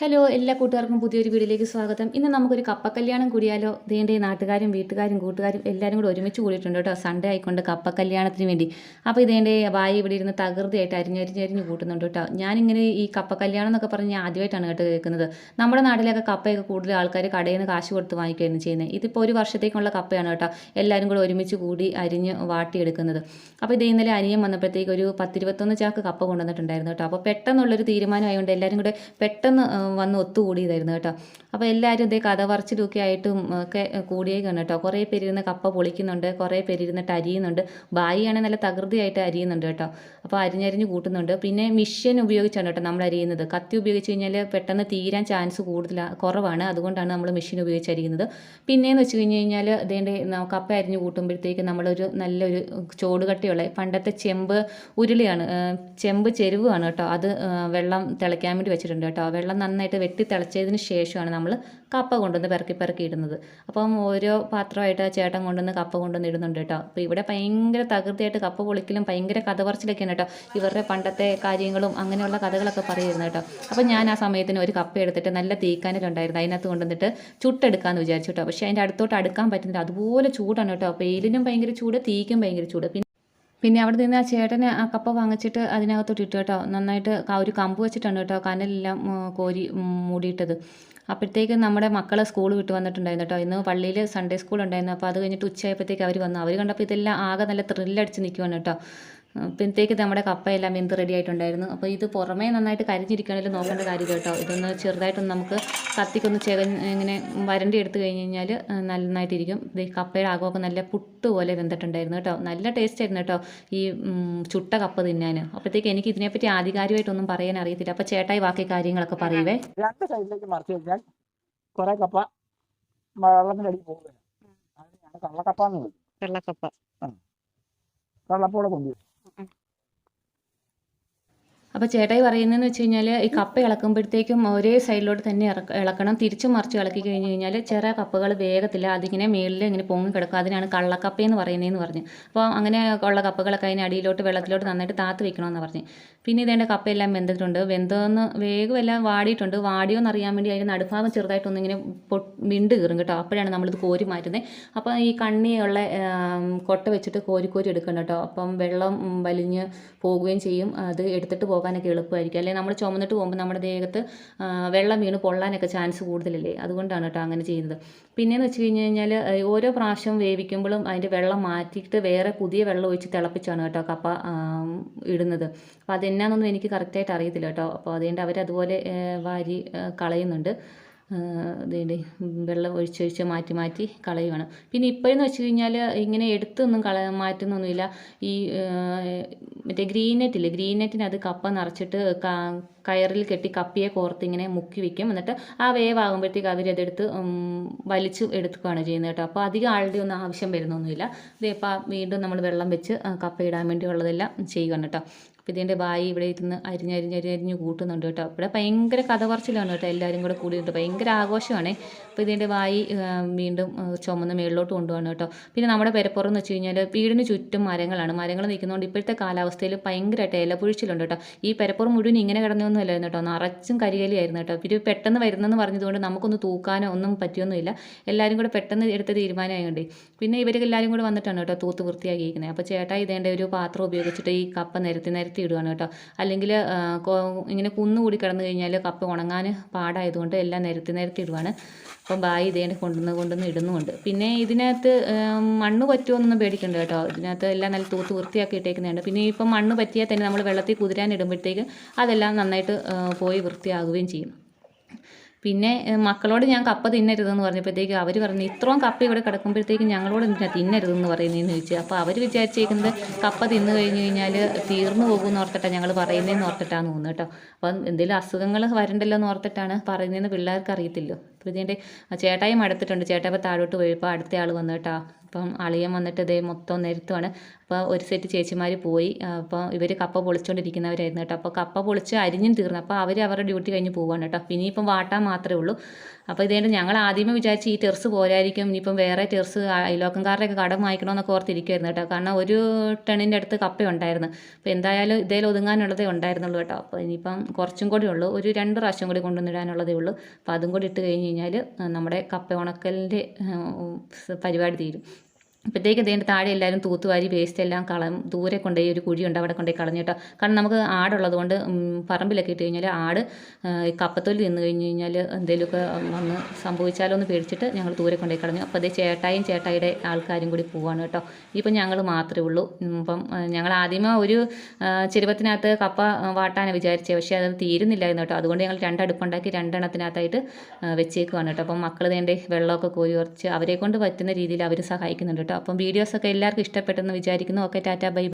Hello എല്ലാ കൂട്ടുകാർക്കും പുതിയൊരു വീഡിയോയിലേക്ക് സ്വാഗതം. ഇന്ന് നമുക്കൊരു കപ്പ കല്യാണം കൂടിയാലോ? ദേണ്ടേ നാട്ടുകാരും വീട്ടുകാരും കൂട്ടുകാരും എല്ലാവരും കൂടെ ഒരുമിച്ച് കൂടിയിട്ടുണ്ട് കേട്ടോ. സൺഡേ ആയിക്കൊണ്ട് കപ്പ കല്യാണത്തിന് വേണ്ടി അപ്പോൾ ഇതേന്റെ വായി ഇവിടെ ഇരുന്ന് തകൃതിയായിട്ട് അരിഞ്ഞരിഞ്ഞരിഞ്ഞ് കൂട്ടുന്നുണ്ട് കേട്ടോ. ഞാനിങ്ങനെ ഈ കപ്പ കല്യാണം എന്നൊക്കെ പറഞ്ഞ് ഞാൻ ആദ്യമായിട്ടാണ് കേട്ടോ കേൾക്കുന്നത്. നമ്മുടെ നാട്ടിലൊക്കെ കപ്പയൊക്കെ കൂടുതൽ ആൾക്കാർ കടയിൽ നിന്ന് കാശ് കൊടുത്ത് വാങ്ങിക്കുകയാണ് ചെയ്യുന്നത്. ഇതിപ്പോൾ ഒരു വർഷത്തേക്കുള്ള കപ്പയാണ് കേട്ടോ എല്ലാവരും കൂടെ ഒരുമിച്ച് കൂടി അരിഞ്ഞ് വാട്ടിയെടുക്കുന്നത്. അപ്പോൾ ഇത് ഇന്നലെ അനിയൻ വന്നപ്പോഴത്തേക്ക് ഒരു പത്തിരുപത്തൊന്ന് ചാക്ക് കപ്പ കൊണ്ടുവന്നിട്ടുണ്ടായിരുന്നു കേട്ടോ. അപ്പോൾ പെട്ടെന്നുള്ളൊരു തീരുമാനമായതുകൊണ്ട് എല്ലാവരും കൂടെ പെട്ടെന്ന് വന്ന് ഒത്തുകൂടിയതായിരുന്നു കേട്ടോ. അപ്പോൾ എല്ലാവരും ഇതേ കഥ പറച്ചിലൊക്കെ ആയിട്ടും ഒക്കെ കൂടിയേക്കാണ് കേട്ടോ. കുറേ പേര് ഇരുന്ന് കപ്പ പൊളിക്കുന്നുണ്ട് കുറേ പേര് ഇരുന്നിട്ട് അരിയുന്നുണ്ട്. ബായിയാണെങ്കിൽ നല്ല തകൃതിയായിട്ട് അരിയുന്നുണ്ട് കേട്ടോ. അപ്പോൾ അരിഞ്ഞരിഞ്ഞ് കൂട്ടുന്നുണ്ട്. പിന്നെ മിഷ്യൻ ഉപയോഗിച്ചാണ് കേട്ടോ നമ്മൾ അരിയുന്നത്. കത്തി ഉപയോഗിച്ച് കഴിഞ്ഞാൽ പെട്ടെന്ന് തീരാൻ ചാൻസ് കൂടുതലാണ് കുറവാണ്. അതുകൊണ്ടാണ് നമ്മൾ മെഷീൻ ഉപയോഗിച്ച് അരിയുന്നത്. പിന്നെയെന്ന് വെച്ച് കഴിഞ്ഞ് കഴിഞ്ഞാൽ ഇതേന്റെ കപ്പ അരിഞ്ഞ് കൂട്ടുമ്പോഴത്തേക്ക് നമ്മളൊരു നല്ലൊരു ചോടുകട്ടിയുള്ള പണ്ടത്തെ ചെമ്പ് ഉരുളിയാണ് ചെമ്പ് ചെരുവാണ് കേട്ടോ. അത് വെള്ളം തിളയ്ക്കാൻ വേണ്ടി വെച്ചിട്ടുണ്ട് കേട്ടോ. വെള്ളം നന്നായിട്ട് വെട്ടി തിളച്ചതിന് ശേഷമാണ് നമ്മൾ കപ്പ കൊണ്ടുവന്ന് പെറുക്കി പെറുക്കി ഇടുന്നത്. അപ്പം ഓരോ പാത്രമായിട്ട് ആ ചേട്ടൻ കൊണ്ടുവന്ന് കപ്പ കൊണ്ടുവന്ന് ഇടുന്നുണ്ട് കേട്ടോ. അപ്പോൾ ഇവിടെ ഭയങ്കര തകൃതിയായിട്ട് കപ്പ പൊളിക്കലും ഭയങ്കര കഥ പറച്ചിലൊക്കെയാണ് കേട്ടോ. ഇവരുടെ പണ്ടത്തെ കാര്യങ്ങളും അങ്ങനെയുള്ള കഥകളൊക്കെ പറയുമായിരുന്നു കേട്ടോ. അപ്പോൾ ഞാൻ ആ സമയത്തിന് ഒരു കപ്പ എടുത്തിട്ട് നല്ല തീക്കാനിലുണ്ടായിരുന്നു. അതിനകത്ത് കൊണ്ടുവന്നിട്ട് ചുട്ടെടുക്കാമെന്ന് വിചാരിച്ചു കേട്ടോ. പക്ഷേ അതിന്റെ അടുത്തോട്ട് അടുക്കാൻ പറ്റുന്നില്ല. അതുപോലെ ചൂടാണ് കേട്ടോ. വെയിലിനും ഭയങ്കര ചൂട് തീക്കും ഭയങ്കര ചൂട്. പിന്നെ അവിടെ നിന്ന് ആ ചേട്ടന് ആ കപ്പ വാങ്ങിച്ചിട്ട് അതിനകത്തോട്ട് ഇട്ടു കേട്ടോ. നന്നായിട്ട് ഒരു കമ്പ് വെച്ചിട്ടാണ് കേട്ടോ കനലെല്ലാം കോരി മൂടിയിട്ടത്. അപ്പോഴത്തേക്കും നമ്മുടെ മക്കളെ സ്കൂൾ വിട്ട് വന്നിട്ടുണ്ടായിരുന്നു കേട്ടോ. ഇന്ന് പള്ളിയിൽ സൺഡേ സ്കൂൾ ഉണ്ടായിരുന്നു. അപ്പോൾ അത് കഴിഞ്ഞിട്ട് ഉച്ചയായപ്പോഴത്തേക്ക് അവർ വന്നു. അവർ കണ്ടപ്പോൾ ഇതെല്ലാം ആകെ നല്ല ത്രില്ലടിച്ച് നിൽക്കുവാണ് കേട്ടോ. അപ്പോഴത്തേക്ക് നമ്മുടെ കപ്പയെല്ലാം വെന്ത് റെഡി ആയിട്ടുണ്ടായിരുന്നു. അപ്പോൾ ഇത് പുറമേ നന്നായിട്ട് കരിഞ്ഞിരിക്കണമെങ്കിൽ നോക്കേണ്ട കാര്യം കേട്ടോ ഇതൊന്ന് ചെറുതായിട്ടൊന്ന് നമുക്ക് കത്തിക്കൊന്ന് ചെക ഇങ്ങനെ വരണ്ടി എടുത്തു കഴിഞ്ഞ് കഴിഞ്ഞാൽ നന്നായിട്ടിരിക്കും. ഇത് ഈ കപ്പയുടെ ആകമൊക്കെ നല്ല പുട്ട് പോലെ വെന്തിട്ടുണ്ടായിരുന്നു കേട്ടോ. നല്ല ടേസ്റ്റ് ആയിരുന്നു കേട്ടോ ഈ ചുട്ട കപ്പ തിന്നാൻ അപ്പോഴത്തേക്ക് എനിക്ക് ഇതിനെപ്പറ്റി ആധികാരികമായിട്ടൊന്നും പറയാൻ അറിയത്തില്ല. അപ്പോൾ ചേട്ടായി ബാക്കി കാര്യങ്ങളൊക്കെ പറയുവേ. രണ്ട് സൈഡിലേക്ക് മറിച്ച് കഴിഞ്ഞാൽ കുറേ കപ്പ വെള്ളത്തിനടി പോകുകയാണ്. കള്ളക്കപ്പ എന്ന് വെള്ളക്കപ്പ കള്ളപ്പോടെ കൊണ്ടുവരും. അപ്പോൾ ചേട്ടായി പറയുന്നതെന്ന് വെച്ച് കഴിഞ്ഞാൽ ഈ കപ്പ ഇളക്കുമ്പോഴത്തേക്കും ഒരേ സൈഡിലോട്ട് തന്നെ ഇളക്കണം. തിരിച്ചു മറിച്ച് ഇളക്കി കഴിഞ്ഞ് കഴിഞ്ഞാൽ ചെറിയ കപ്പകൾ വേഗത്തില്ല അതിങ്ങനെ മേളിൽ ഇങ്ങനെ പൊങ്ങി കിടക്കും. അതിനാണ് കള്ളക്കപ്പയെന്ന് പറയുന്നതെന്ന് പറഞ്ഞു. അപ്പോൾ അങ്ങനെ ഉള്ള കപ്പകളൊക്കെ അതിന് അടിയിലോട്ട് വെള്ളത്തിലോട്ട് നന്നായിട്ട് താത്ത് വെക്കണമെന്ന് പറഞ്ഞു. പിന്നെ ഇതേണ്ട കപ്പയെല്ലാം വെന്തിട്ടുണ്ട്. വെന്തോന്ന് വേഗം എല്ലാം വാടിയിട്ടുണ്ട്. വാടിയോന്ന് അറിയാൻ വേണ്ടി അതിന്റെ നടുഭാഗം ചെറുതായിട്ടൊന്ന് ഇങ്ങനെ വിണ്ട് കീറും കേട്ടോ. അപ്പോഴാണ് നമ്മളിത് കോരി മാറ്റുന്നത് അപ്പോൾ ഈ കണ്ണിയുള്ള കൊട്ട വെച്ചിട്ട് കോരി കോരി എടുക്കണം കേട്ടോ. അപ്പം വെള്ളം വലിഞ്ഞ് പോകുകയും ചെയ്യും. അത് എടുത്തിട്ട് പോകാനൊക്കെ എളുപ്പമായിരിക്കും. അല്ലെങ്കിൽ നമ്മൾ ചുമന്നിട്ട് പോകുമ്പോൾ നമ്മുടെ ദേഹത്ത് വെള്ളം വീണ് പൊള്ളാനൊക്കെ ചാൻസ് കൂടുതലല്ലേ? അതുകൊണ്ടാണ് കേട്ടോ അങ്ങനെ ചെയ്യുന്നത്. പിന്നെയെന്ന് വെച്ച് കഴിഞ്ഞ് കഴിഞ്ഞാൽ ഓരോ പ്രാവശ്യം വേവിക്കുമ്പോഴും അതിന്റെ വെള്ളം മാറ്റിയിട്ട് വേറെ പുതിയ വെള്ളം ഒഴിച്ച് തിളപ്പിച്ചാണ് കേട്ടോ കപ്പ ഇടുന്നത്. അപ്പോൾ അതെന്നാന്നൊന്നും എനിക്ക് കറക്റ്റായിട്ട് അറിയത്തില്ല കേട്ടോ. അപ്പോൾ അതുകൊണ്ട് അവരതുപോലെ വാരി കളയുന്നുണ്ട്. ഇതിന്റെ വെള്ളം ഒഴിച്ചൊഴിച്ച് മാറ്റി മാറ്റി കളയുവാണ്. പിന്നെ ഇപ്പോഴെന്ന് വെച്ച് കഴിഞ്ഞാൽ ഇങ്ങനെ എടുത്തൊന്നും കള മാറ്റുന്നൊന്നുമില്ല. ഈ മറ്റേ ഗ്രീൻ നെറ്റില്ലേ ഗ്രീൻ നെറ്റിനത് കപ്പ നിറച്ചിട്ട് കയറിൽ കെട്ടി കപ്പിയെ കോർത്ത് ഇങ്ങനെ മുക്കി വെക്കും. എന്നിട്ട് ആ വേവ് വേവാകുമ്പോഴത്തേക്ക് അവരതെടുത്ത് അതെടുത്ത് വലിച്ചു എടുക്കുകയാണ് ചെയ്യുന്നത് കേട്ടോ. അപ്പോൾ അധികം ആളുടെ ഒന്നും ആവശ്യം വരുന്നൊന്നുമില്ല. ഇതേ ഇപ്പോൾ വീണ്ടും നമ്മൾ വെള്ളം വെച്ച് കപ്പ ഇടാൻ വേണ്ടിയുള്ളതെല്ലാം ചെയ്യുകയാണ് കേട്ടോ. അപ്പോൾ ഇതിന്റെ ബായി ഇവിടെ ഇരുന്ന് അരിഞ്ഞരിഞ്ഞരിഞ്ഞ് കൂട്ടുന്നുണ്ട് കേട്ടോ. ഇവിടെ ഭയങ്കര കഥ പറച്ചിലാണ് കേട്ടോ എല്ലാവരും കൂടെ കൂടിയിട്ട്. ഭയങ്കര ആഘോഷമാണ്. അപ്പോൾ ഇതിന്റെ വായി വീണ്ടും ചുമന്ന് മേളിലോട്ട് കൊണ്ടുപോകണം കേട്ടോ. പിന്നെ നമ്മുടെ പെരപ്പുറം എന്ന് വെച്ച് കഴിഞ്ഞാൽ വീടിന് ചുറ്റും മരങ്ങളാണ്. മരങ്ങൾ നിൽക്കുന്നതുകൊണ്ട് ഇപ്പോഴത്തെ കാലാവസ്ഥയിൽ ഭയങ്കരമായിട്ട് ഇലപുഴിച്ചിലുണ്ട് കേട്ടോ. ഈ പെരപ്പുറം മുഴുവൻ ഇങ്ങനെ കിടന്നൊന്നും അല്ലായിരുന്നു കേട്ടോ. നിറച്ചും കരികലിയായിരുന്നു കേട്ടോ. പിന്നെ പെട്ടെന്ന് വരുന്നെന്ന് പറഞ്ഞതുകൊണ്ട് നമുക്കൊന്ന് തൂക്കാനോ ഒന്നും പറ്റിയൊന്നുമില്ല. എല്ലാവരും കൂടെ പെട്ടെന്ന് എടുത്ത തീരുമാനമായതുകൊണ്ട് പിന്നെ ഇവർക്ക് എല്ലാവരും കൂടെ വന്നിട്ടാണ് കേട്ടോ തൂത്ത് വൃത്തിയാക്കിയിരിക്കുന്നത്. അപ്പോൾ ചേട്ടാ ഇതേണ്ട ഒരു പാത്രം ഉപയോഗിച്ചിട്ട് ഈ കപ്പ നിരത്തി നിരത്തി ഇടുകയാണ് കേട്ടോ. അല്ലെങ്കിൽ ഇങ്ങനെ കുന്നുകൂടി കിടന്നു കഴിഞ്ഞാൽ കപ്പ ഉണങ്ങാൻ പാടായതുകൊണ്ട് എല്ലാം നിരത്തി നിരത്തി ഇടുവാണ്. അപ്പം ബായി ഇതേനെ കൊണ്ടുവന്ന് കൊണ്ടുവന്ന് ഇടുന്നുമുണ്ട്. പിന്നെ ഇതിനകത്ത് മണ്ണ് മണ്ണ് പറ്റുമോന്നൊന്നും പേടിക്കണ്ട കേട്ടോ. ഇതിനകത്ത് എല്ലാം നല്ല തൂത്ത് വൃത്തിയാക്കി ഇട്ടേക്കുന്നതാണ്. പിന്നെ ഇപ്പം മണ്ണ് പറ്റിയാൽ തന്നെ നമ്മൾ വെള്ളത്തിൽ കുതിരാൻ ഇടുമ്പോഴത്തേക്ക് അതെല്ലാം നന്നായിട്ട് പോയി വൃത്തിയാകുകയും ചെയ്യും. പിന്നെ മക്കളോട് ഞാൻ കപ്പ തിന്നരുതെന്ന് പറഞ്ഞപ്പോഴത്തേക്ക് അവർ പറഞ്ഞു ഇത്രയും കപ്പ ഇവിടെ കിടക്കുമ്പോഴത്തേക്കും ഞങ്ങളോട് എന്തിനാ തിന്നരുതെന്ന് പറയുന്നതെന്ന് ചോദിച്ചു. അപ്പോൾ അവർ വിചാരിച്ചേക്കുന്നത് കപ്പ തിന്നു കഴിഞ്ഞു കഴിഞ്ഞാൽ തീർന്നു പോകുമെന്ന് ഓർത്തിട്ടാണ് ഞങ്ങൾ പറയുന്നതെന്ന് ഓർത്തിട്ടാണ് തോന്നുന്നു കേട്ടോ. അപ്പം എന്തെങ്കിലും അസുഖങ്ങൾ വരണ്ടല്ലോ എന്ന് ഓർത്തിട്ടാണ് പറയുന്നതെന്ന് പിള്ളേർക്ക് അറിയത്തില്ലോ ഇതിന്റെ ചേട്ടായും അടുത്തിട്ടുണ്ട് ചേട്ടാ ഇപ്പോൾ താഴോട്ട് പോയപ്പോൾ അടുത്ത ആൾ വന്നു കേട്ടോ. അപ്പം അളിയൻ വന്നിട്ട് ഇതേ മൊത്തം നിരത്തുവാണ്. അപ്പോൾ ഒരു സെറ്റ് ചേച്ചിമാർ പോയി. അപ്പോൾ ഇവർ കപ്പ പൊളിച്ചുകൊണ്ടിരിക്കുന്നവരായിരുന്നു കേട്ടോ. അപ്പോൾ കപ്പ പൊളിച്ച് അരിഞ്ഞും തീർന്നു. അപ്പോൾ അവർ അവരുടെ ഡ്യൂട്ടി കഴിഞ്ഞ് പോവാണ് കേട്ടോ. ഇനിയിപ്പം വാട്ടാൻ മാത്രമേ ഉള്ളൂ. അപ്പോൾ ഇതേണ്ട് ഞങ്ങൾ ആദ്യമേ വിചാരിച്ച് ഈ ടെർസ് പോരായിരിക്കും. ഇനിയിപ്പം വേറെ ടെർസ് അയലോക്കംകാരുടെയൊക്കെ കടം വാങ്ങിക്കണമെന്നൊക്കെ ഓർത്തിരിക്കുമായിരുന്നു കേട്ടോ. കാരണം ഒരു ടണിന്റെ അടുത്ത് കപ്പ ഉണ്ടായിരുന്നു. അപ്പോൾ എന്തായാലും ഇതേ ഒതുങ്ങാനുള്ളതേ ഉണ്ടായിരുന്നുള്ളൂ കേട്ടോ. അപ്പോൾ ഇനിയിപ്പം കുറച്ചും കൂടി ഉള്ളൂ. ഒരു രണ്ട് പ്രാവശ്യം കൂടി കൊണ്ടുവന്നിടാനുള്ളതേ ഉള്ളൂ. അപ്പോൾ അതും കൂടി ഇട്ട് കഴിഞ്ഞ് കഴിഞ്ഞാൽ നമ്മുടെ കപ്പ ഉണക്കലിന്റെ പരിപാടി തീരും. അപ്പോഴത്തേക്ക് ഇതിന്റെ താഴെ എല്ലാവരും തൂത്തുവാരി വേസ്റ്റ് എല്ലാം കളയും ദൂരെ കൊണ്ടുപോയി ഒരു കുഴിയുണ്ട് അവിടെ കൊണ്ടുപോയി കളഞ്ഞു കേട്ടോ. കാരണം നമുക്ക് ആടുള്ളത് കൊണ്ട് പറമ്പിലൊക്കെ ഇട്ട് കഴിഞ്ഞാൽ ആട് കപ്പത്തൊലി തിന്നു കഴിഞ്ഞ് കഴിഞ്ഞാൽ എന്തെങ്കിലുമൊക്കെ വന്ന് സംഭവിച്ചാലോ എന്ന് പേടിച്ചിട്ട് ഞങ്ങൾ ദൂരെ കൊണ്ടുപോയി കളഞ്ഞു. അപ്പോൾ അതേ ചേട്ടായും ചേട്ടായിയുടെ ആൾക്കാരും കൂടി പോവാണ് കേട്ടോ. ഇപ്പം ഞങ്ങൾ മാത്രമേ ഉള്ളൂ. ഇപ്പം ഞങ്ങൾ ആദ്യമേ ഒരു ചെരുവത്തിനകത്ത് കപ്പ വാട്ടാനാണ് വിചാരിച്ചത് പക്ഷേ അത് തീരുന്നില്ലായിരുന്നു കേട്ടോ. അതുകൊണ്ട് ഞങ്ങൾ രണ്ടടുപ്പുണ്ടാക്കി രണ്ടെണ്ണത്തിനകത്തായിട്ട് വെച്ചേക്കുവാണ് കേട്ടോ. അപ്പം മക്കൾ തേണ്ടി വെള്ളമൊക്കെ കോരി ഉറച്ച് അവരെ കൊണ്ട് പറ്റുന്ന രീതിയിൽ അവർ സഹായിക്കുന്നുണ്ട് കേട്ടോ. അപ്പം വീഡിയോസൊക്കെ എല്ലാവർക്കും ഇഷ്ടപ്പെട്ടെന്ന് വിചാരിക്കുന്നു. Okay tata bye